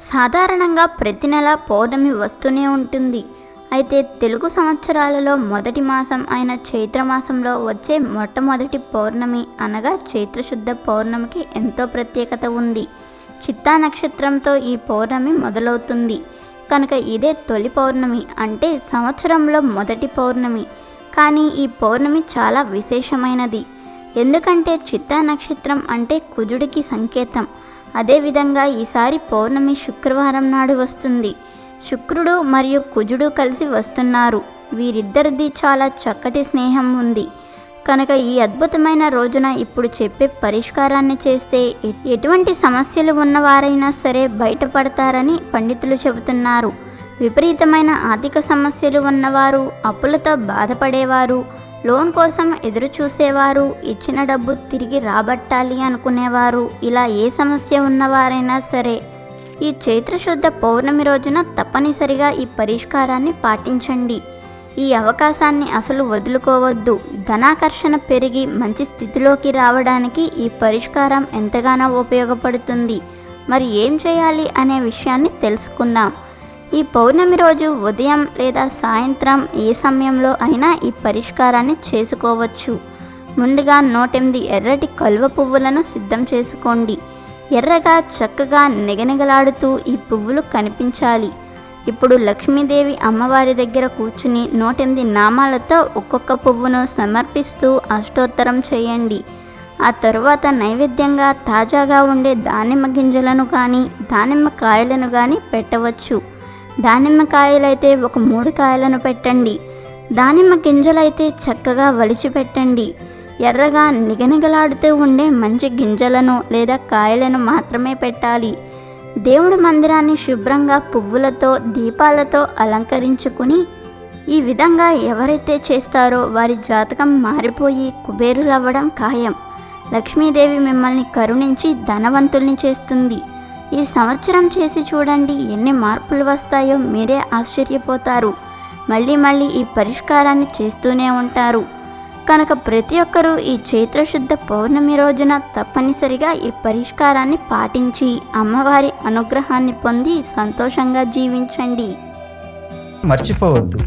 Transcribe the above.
సాధారణంగా ప్రతి నెల పౌర్ణమి వస్తూనే ఉంటుంది. అయితే తెలుగు సంవత్సరాలలో మొదటి మాసం అయిన చైత్ర మాసంలో వచ్చే మొట్టమొదటి పౌర్ణమి అనగా చైత్రశుద్ధ పౌర్ణమికి ఎంతో ప్రత్యేకత ఉంది. చిత్తా నక్షత్రంతో ఈ పౌర్ణమి మొదలవుతుంది. కనుక ఇదే తొలి పౌర్ణమి అంటే సంవత్సరంలో మొదటి పౌర్ణమి. కానీ ఈ పౌర్ణమి చాలా విశేషమైనది. ఎందుకంటే చిత్తా నక్షత్రం అంటే కుజుడికి సంకేతం. అదేవిధంగా ఈసారి పౌర్ణమి శుక్రవారం నాడు వస్తుంది. శుక్రుడు మరియు కుజుడు కలిసి వస్తున్నారు. వీరిద్దరిది చాలా చక్కటి స్నేహం ఉంది. కనుక ఈ అద్భుతమైన రోజున ఇప్పుడు చెప్పే పరిష్కారాన్ని చేస్తే ఎటువంటి సమస్యలు ఉన్నవారైనా సరే బయటపడతారని పండితులు చెబుతున్నారు. విపరీతమైన ఆర్థిక సమస్యలు ఉన్నవారు అప్పులతో బాధపడేవారు లోన్ కోసం ఎదురు చూసేవారు ఇచ్చిన డబ్బు తిరిగి రాబట్టాలి అనుకునేవారు. ఇలా ఏ సమస్య ఉన్నవారైనా సరే ఈ చైత్రశుద్ధ పౌర్ణమి రోజున తప్పనిసరిగా ఈ పరిష్కారాన్ని పాటించండి. ఈ అవకాశాన్ని అసలు వదులుకోవద్దు. ధనాకర్షణ పెరిగి మంచి స్థితిలోకి రావడానికి ఈ పరిష్కారం ఎంతగానో ఉపయోగపడుతుంది. మరి ఏం చేయాలి అనే విషయాన్ని తెలుసుకుందాం. ఈ పౌర్ణమి రోజు ఉదయం లేదా సాయంత్రం ఏ సమయంలో అయినా ఈ పరిష్కారాన్ని చేసుకోవచ్చు. ముందుగా నూటెనిమిది ఎర్రటి కలువ పువ్వులను సిద్ధం చేసుకోండి. ఎర్రగా చక్కగా నిగనిగలాడుతూ ఈ పువ్వులు కనిపించాలి. ఇప్పుడు లక్ష్మీదేవి అమ్మవారి దగ్గర కూర్చుని నూటెనిమిది నామాలతో ఒక్కొక్క పువ్వును సమర్పిస్తూ అష్టోత్తరం చేయండి. ఆ తరువాత నైవేద్యంగా తాజాగా ఉండే దానిమ్మ గింజలను కానీ దానిమ్మ కాయలను కానీ పెట్టవచ్చు. దానిమ్మ కాయలైతే ఒక మూడు కాయలను పెట్టండి. దానిమ్మ గింజలైతే చక్కగా వలిచి పెట్టండి. ఎర్రగా నిగనిగలాడుతూ ఉండే మంచి గింజలను లేదా కాయలను మాత్రమే పెట్టాలి. దేవుడి మందిరాన్ని శుభ్రంగా పువ్వులతో దీపాలతో అలంకరించుకుని ఈ విధంగా ఎవరైతే చేస్తారో వారి జాతకం మారిపోయి కుబేరులవ్వడం ఖాయం. లక్ష్మీదేవి మిమ్మల్ని కరుణించి ధనవంతుల్ని చేస్తుంది. ఈ సంవత్సరం చేసి చూడండి ఎన్ని మార్పులు వస్తాయో మీరే ఆశ్చర్యపోతారు. మళ్ళీ మళ్ళీ ఈ పరిష్కారాన్ని చేస్తూనే ఉంటారు. కనుక ప్రతి ఒక్కరూ ఈ చైత్రశుద్ధ పౌర్ణమి రోజున తప్పనిసరిగా ఈ పరిష్కారాన్ని పాటించి అమ్మవారి అనుగ్రహాన్ని పొంది సంతోషంగా జీవించండి. మర్చిపోవద్దు.